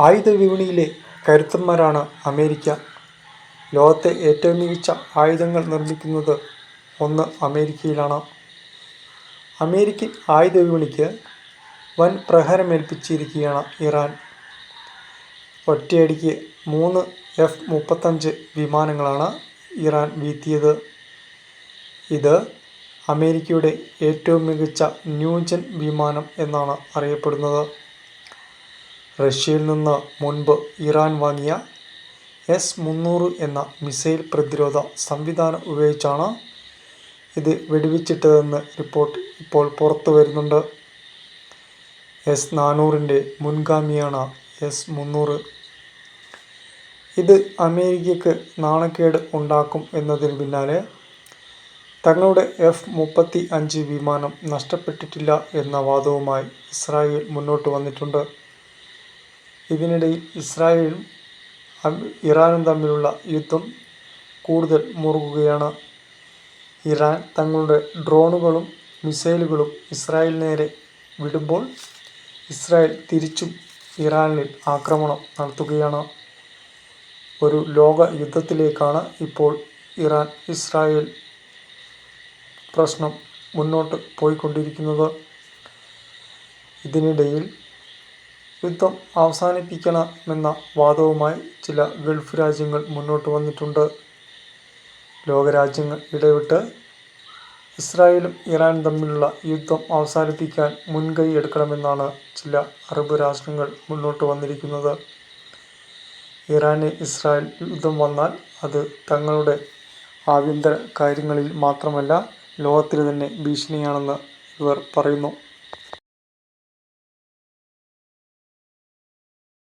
ആയുധ വിപണിയിലെ കരുത്തന്മാരാണ് അമേരിക്ക. ലോകത്തെ ഏറ്റവും മികച്ച ആയുധങ്ങൾ നിർമ്മിക്കുന്നത് ഒന്ന് അമേരിക്കയിലാണ്. അമേരിക്കൻ ആയുധ വിപണിക്ക് വൻ പ്രഹരമേൽപ്പിച്ചിരിക്കുകയാണ് ഇറാൻ. ഒറ്റയടിക്ക് മൂന്ന് എഫ് മുപ്പത്തഞ്ച് വിമാനങ്ങളാണ് ഇറാൻ വീഴ്ത്തിയത്. ഇത് അമേരിക്കയുടെ ഏറ്റവും മികച്ച ന്യൂ-ജെൻ വിമാനം എന്നാണ് അറിയപ്പെടുന്നത്. റഷ്യയിൽ നിന്ന് മുൻപ് ഇറാൻ വാങ്ങിയ എസ് മുന്നൂറ് എന്ന മിസൈൽ പ്രതിരോധ സംവിധാനം ഉപയോഗിച്ചാണ് ഇത് വെടിവെച്ചിട്ടതെന്ന് റിപ്പോർട്ട് ഇപ്പോൾ പുറത്തു വരുന്നുണ്ട് എസ് നാനൂറിന്റെ മുൻഗാമിയാണ് എസ് മുന്നൂറ്. ഇത് അമേരിക്കയ്ക്ക് നാണക്കേട് ഉണ്ടാക്കും എന്നതിന് പിന്നാലെ തങ്ങളുടെ എഫ് മുപ്പത്തി അഞ്ച് വിമാനം നഷ്ടപ്പെട്ടിട്ടില്ല എന്ന വാദവുമായി ഇസ്രായേൽ മുന്നോട്ട് വന്നിട്ടുണ്ട്. ഇതിനിടയിൽ ഇസ്രായേലും ഇറാനും തമ്മിലുള്ള യുദ്ധം കൂടുതൽ മുറുകുകയാണ്. ഇറാൻ തങ്ങളുടെ ഡ്രോണുകളും മിസൈലുകളും ഇസ്രായേൽ നേരെ വിടുമ്പോൾ ഇസ്രായേൽ തിരിച്ചും ഇറാനിൽ ആക്രമണം നടത്തുകയാണ്. ഒരു ലോക യുദ്ധത്തിലേക്കാണ് ഇപ്പോൾ ഇറാൻ-ഇസ്രായേൽ പ്രശ്നം മുന്നോട്ട് പോയിക്കൊണ്ടിരിക്കുന്നത്. ഇതിനിടയിൽ യുദ്ധം അവസാനിപ്പിക്കണമെന്ന വാദവുമായി ചില ഗൾഫ് രാജ്യങ്ങൾ മുന്നോട്ട് വന്നിട്ടുണ്ട്. ലോകരാജ്യങ്ങൾ ഇടപെട്ട് ഇസ്രായേലും ഇറാനും തമ്മിലുള്ള യുദ്ധം അവസാനിപ്പിക്കാൻ മുൻകൈ എടുക്കണമെന്നാണ് ചില അറബ് രാഷ്ട്രങ്ങൾ മുന്നോട്ട് വന്നിരിക്കുന്നത്. ഇറാന്-ഇസ്രായേൽ യുദ്ധം വന്നാൽ അത് തങ്ങളുടെ ആഭ്യന്തര കാര്യങ്ങളിൽ മാത്രമല്ല ലോകത്തിന് തന്നെ ഭീഷണിയാണെന്ന് ഇവർ പറയുന്നു.